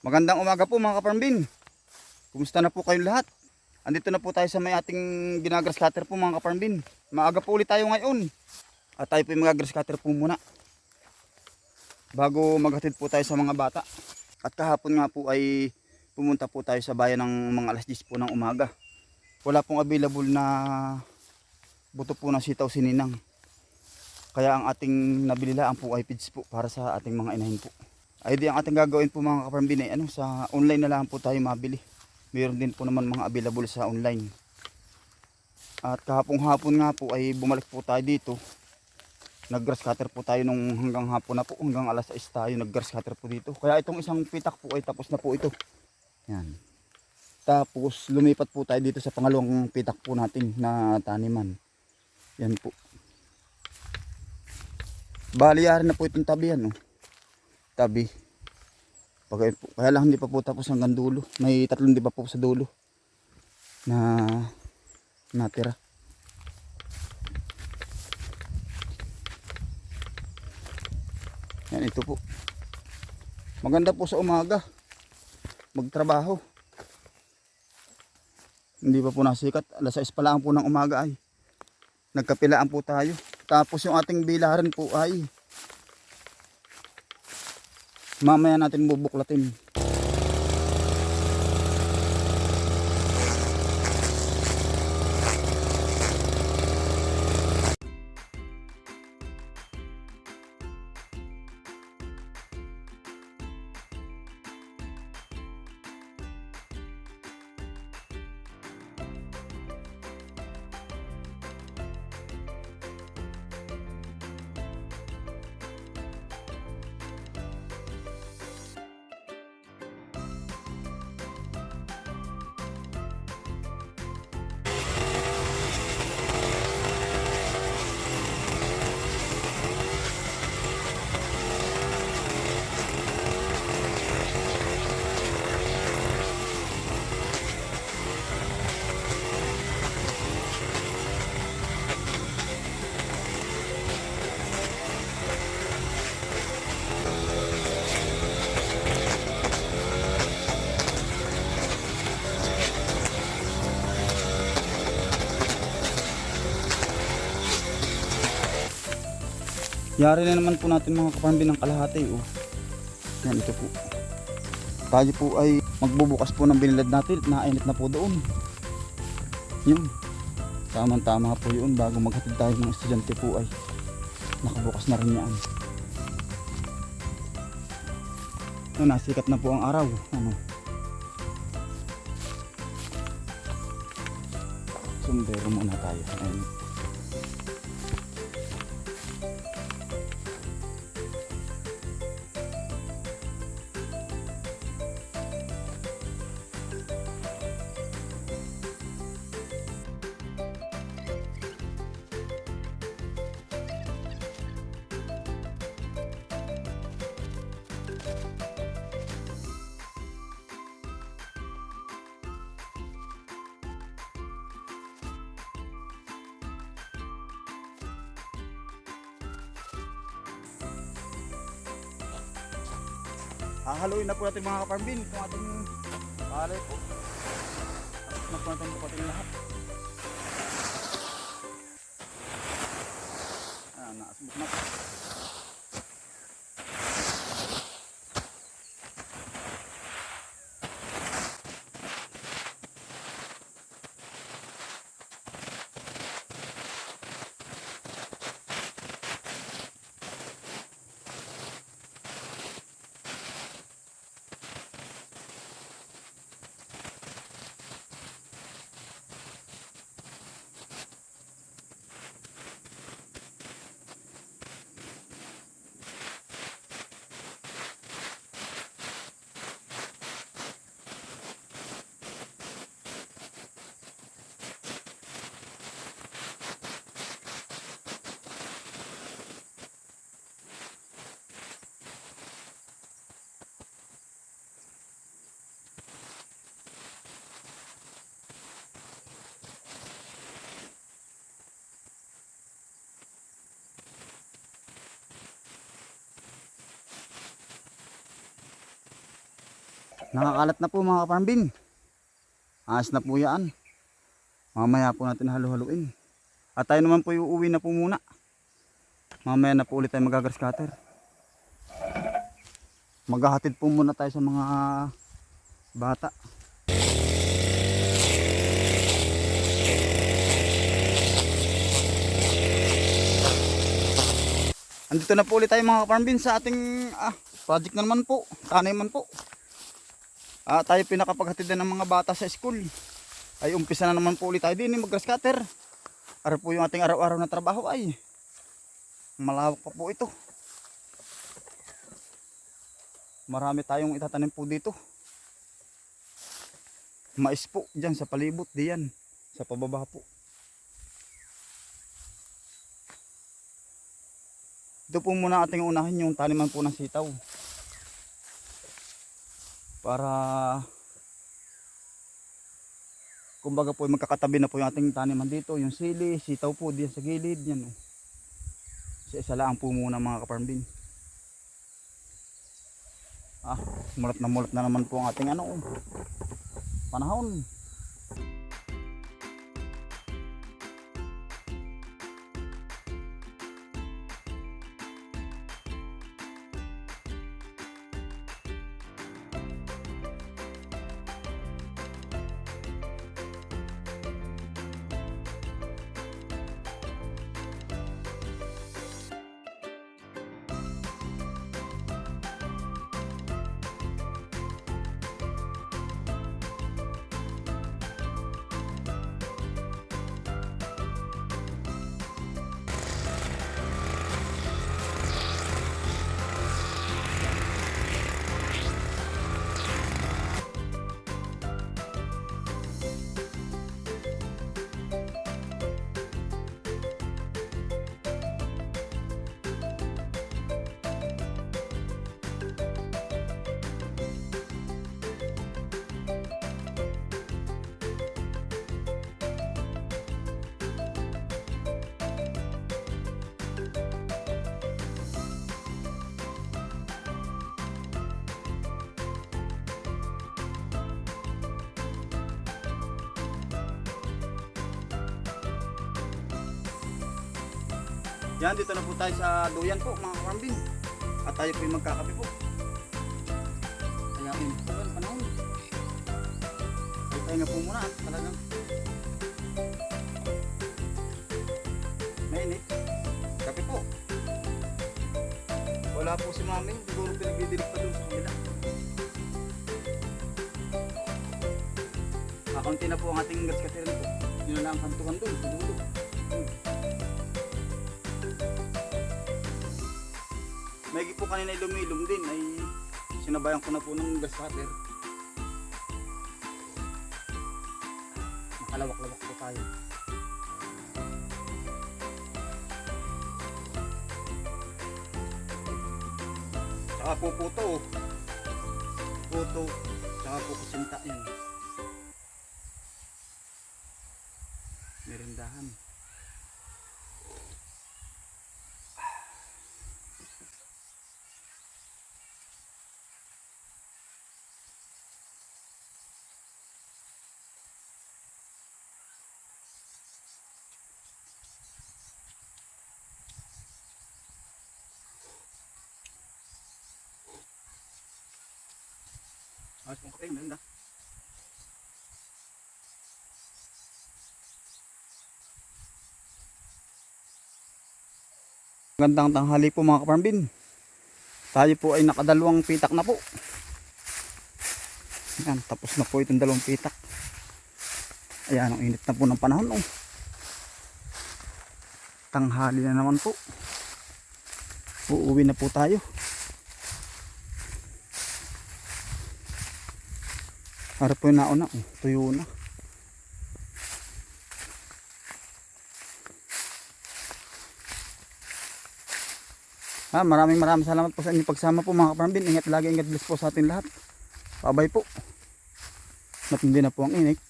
Magandang umaga po mga kaparmbin. Kumusta na po kayong lahat? Andito na po tayo sa may ating ginagrass cutter po mga kaparmbin. Maaga po ulit tayo ngayon. At tayo po yung mga cutter po muna. Bago maghatid po tayo sa mga bata. At kahapon nga po ay pumunta po tayo sa bayan ng mga alas 10 po ng umaga. Wala pong available na buto po ng sitaw sininang. Kaya ang ating nabililaan po ay feeds po para sa ating mga inahin po. Ay di ang ating gagawin po mga kaparambin ay ano, sa online na lang po tayo mabili. Mayroon din po naman mga available sa online. At kahapong hapon nga po ay bumalik po tayo dito. Nag-grass cutter po tayo nung hanggang hapon na po, hanggang alas 6 tayo nag-grass cutter po dito. Kaya itong isang pitak po ay tapos na po ito. Yan. Tapos lumipat po tayo dito sa pangalawang pitak po natin na taniman. Yan po. Bali yari na po itong tabi yan. Oh tabi. Pag, kaya lang hindi pa po tapos hanggang dulo. May tatlong di pa po sa dulo na natira. Yan ito po. Maganda po sa umaga. Magtrabaho. Hindi pa po nasikat. Alas 6 pa lang po ng umaga ay. Nagkapilaan po tayo. Tapos yung ating bilaran po ay mamaya natin bubuklatin Yari na naman po natin mga kapambi ng kalahati oh. Yan ito po. Tayo po ay magbubukas po ng binilad natin. Nainit na po doon. Yun. Tamang tama po yun bago maghatid tayo ng estudyante po ay nakabukas na rin yan. Ano, nasikat na po ang araw. Ano? Sombrero muna tayo. Ayun. Hahaluin na po natin mga kaparmbin kung ating palay po. Tapos na po natin bukatin lahat. Nakakalat na po mga kaparambin. Ayos na po yan. Mamaya po natin halu-haluin. At tayo naman po uuwi na po muna. Mamaya na po ulit tayo magagrass cutter. Maghahatid po muna tayo sa mga bata. Andito na po ulit tayo mga kaparambin sa ating ah, project na naman po. Taniman po. Ah, tayo pinakapaghatid na ng mga bata sa school. Ay umpisa na naman po ulit tayo din mag-grass cutter. Ara po yung ating araw-araw na trabaho ay malawak pa po ito. Marami tayong itatanim po dito. Mais po dyan sa palibot diyan sa pababa po. Ito po muna ating unahin yung taniman po ng sitaw. Para kumbaga po magkakatabi na po yung ating taniman dito. Yung sili, sitaw po diyan sa gilid. Yan oh. Isa-isa lang po muna mga kaparmbin. Ah, mulat na mulat na naman po ang ating ano oh. Panahon. Yan, dito na po tayo sa duyan po mga kaparambin. At tayo po yung magkakape po. Kaya yun, ito ang panahon. Ay tayo nga po muna at talagang mainit. Kape po. Wala po si mami, siguro pinagdidilig pa doon sa kanila. Kakunti na po ang ating gas katirin po. Yun na lang ang kantukan doon, sa dulo. Hmm. May po kanina lumilom din ay sinabayan ko na po ng gas cutter. Makalawak-lawak po tayo. Tsaka po puto. Puto. Tsaka po kusinta yan. Ayos pong kape, maganda. Tanghali po mga kaparambin. Tayo po ay nakadalawang pitak na po. Yan, tapos na po itong dalawang pitak. Ayan, ang init na po ng panahon. Oh. Tanghali na naman po. Uuwi na po tayo. Para po yung nauna, oh, tuyo na. Ah, maraming maraming salamat po sa inyong pagsama po mga kaparambin. Ingat lagi, ingat bless po sa ating lahat. Babay po. Matindi na po ang init.